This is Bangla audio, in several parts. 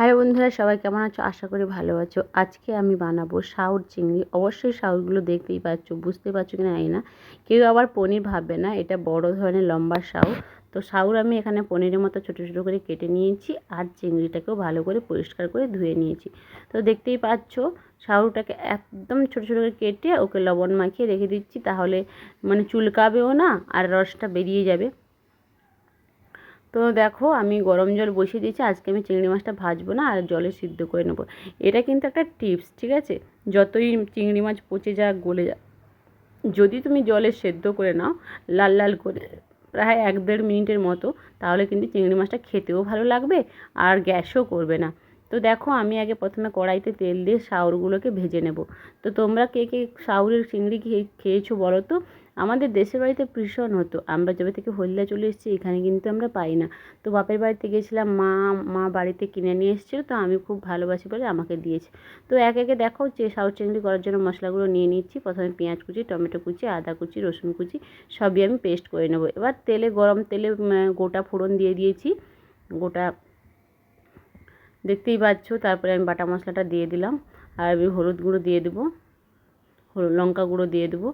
হ্যাঁ বন্ধুরা, সবাই কেমন আছো? আশা করি ভালো আছো। আজকে আমি বানাবো শাউর চিংড়ি। অবশ্যই শাউরগুলো দেখতেই পাচ্ছ, বুঝতে পারছ কি না জানি না। কেউ আবার পনির ভাববে না, এটা বড় ধরনের লম্বা শাউ তো শাউর আমি এখানে পনিরের মতো ছোটো ছোটো করে কেটে নিয়েছি আর চিংড়িটাকেও ভালো করে পরিষ্কার করে ধুয়ে নিয়েছি। তো দেখতেই পাচ্ছ শাউটাকে একদম ছোটো ছোটো করে কেটে ওকে লবণ মাখিয়ে রেখে দিচ্ছি, তাহলে মানে চুলকাবেও না আর রসটা বেরিয়ে যাবে। তো দেখো আমি গরম জল বসিয়ে দিয়েছি, আজকে আমি চিংড়ি মাছটা ভাজবো না, আর জলে সিদ্ধ করে নেব। এটা কিন্তু একটা টিপস, ঠিক আছে? যতই চিংড়ি মাছ পচে যাক, গলে যাক, যদি তুমি জলে সেদ্ধ করে নাও, লাল লাল করে, প্রায় এক দেড় মিনিটের মতো, তাহলে কিন্তু চিংড়ি মাছটা খেতেও ভালো লাগবে, আর গ্যাসও করবে না। তো দেখো আমি আগে প্রথমে কড়াইতে তেল দিয়ে শাউরগুলোকে ভেজে নেব। তো তোমরা কে কে শাউরের চিংড়ি খেয়ে খেয়েছো বলো তো? আমাদের দেশের বাড়িতে ভীষণ হতো। আমরা যবে থেকে হলদিয়া চলে এসেছি, এখানে কিন্তু আমরা পাই না। তো বাপের বাড়িতে গেছিলাম, মা মা বাড়িতে কিনে নিয়ে এসেছিল, তো আমি খুব ভালোবাসি বলে আমাকে দিয়েছে। তো এক একে দেখো যে সাউথ চিংড়ি করার জন্য মশলাগুলো নিয়ে নিচ্ছি। প্রথমে পেঁয়াজ কুচি, টমেটো কুচি, আদা কুচি, রসুন কুচি, সবই আমি পেস্ট করে নেব। এবার তেলে গরম তেলে গোটা ফোড়ন দিয়ে দিয়েছি। গোটা দেখতেই পাচ্ছ, তারপরে আমি বাটা মশলাটা দিয়ে দিলাম, আর আমি হলুদ গুঁড়ো দিয়ে দেবো হলুদ লঙ্কা গুঁড়ো দিয়ে দেবো,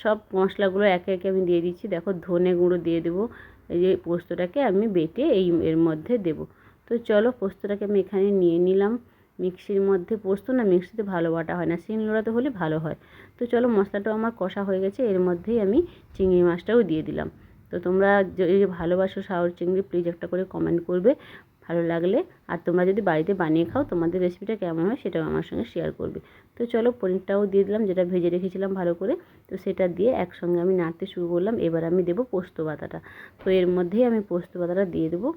সব মশলাগুলো একে একে আমি দিয়ে দিচ্ছি, দেখো ধনে গুঁড়ো দিয়ে দেবো, এই যে পোস্তটাকে আমি বেটে এই এর মধ্যে দেবো, তো চলো পোস্তটাকে আমি এখানে নিয়ে নিলাম, মিক্সির মধ্যে, পোস্ত না মিক্সিতে ভালো বাটা হয় না শিল নোড়াতে হলে ভালো হয়, তো চলো মশলাটাও আমার কষা হয়ে গেছে, এর মধ্যেই আমি চিংড়ি মাছটাও দিয়ে দিলাম তো তোমরা যদি ভালোবাসো শাওর চিংড়ি প্লিজ একটা করে কমেন্ট করবে, ভালো লাগলে। আর তোমরা যদি বাড়িতে বানিয়ে খাও, তোমাদের রেসিপিটা কেমন হয় সেটাও আমার সঙ্গে শেয়ার করবে। তো চলো পনিরটাও দিয়ে দিলাম, যেটা ভেজে রেখেছিলাম ভালো করে। তো সেটা দিয়ে একসঙ্গে আমি নাড়তে শুরু করলাম, এবার আমি দেবো পোস্ত বাতাটা তো এর মধ্যেই আমি পোস্ত বাতাটা দিয়ে দেবো।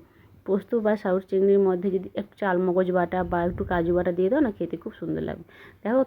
পোস্ত বা সাউথ চিংড়ির মধ্যে যদি একটু চালমগজ বাটা বা একটু কাজু বাটা দিয়ে দাও না, খেতে খুব সুন্দর লাগবে। দেখো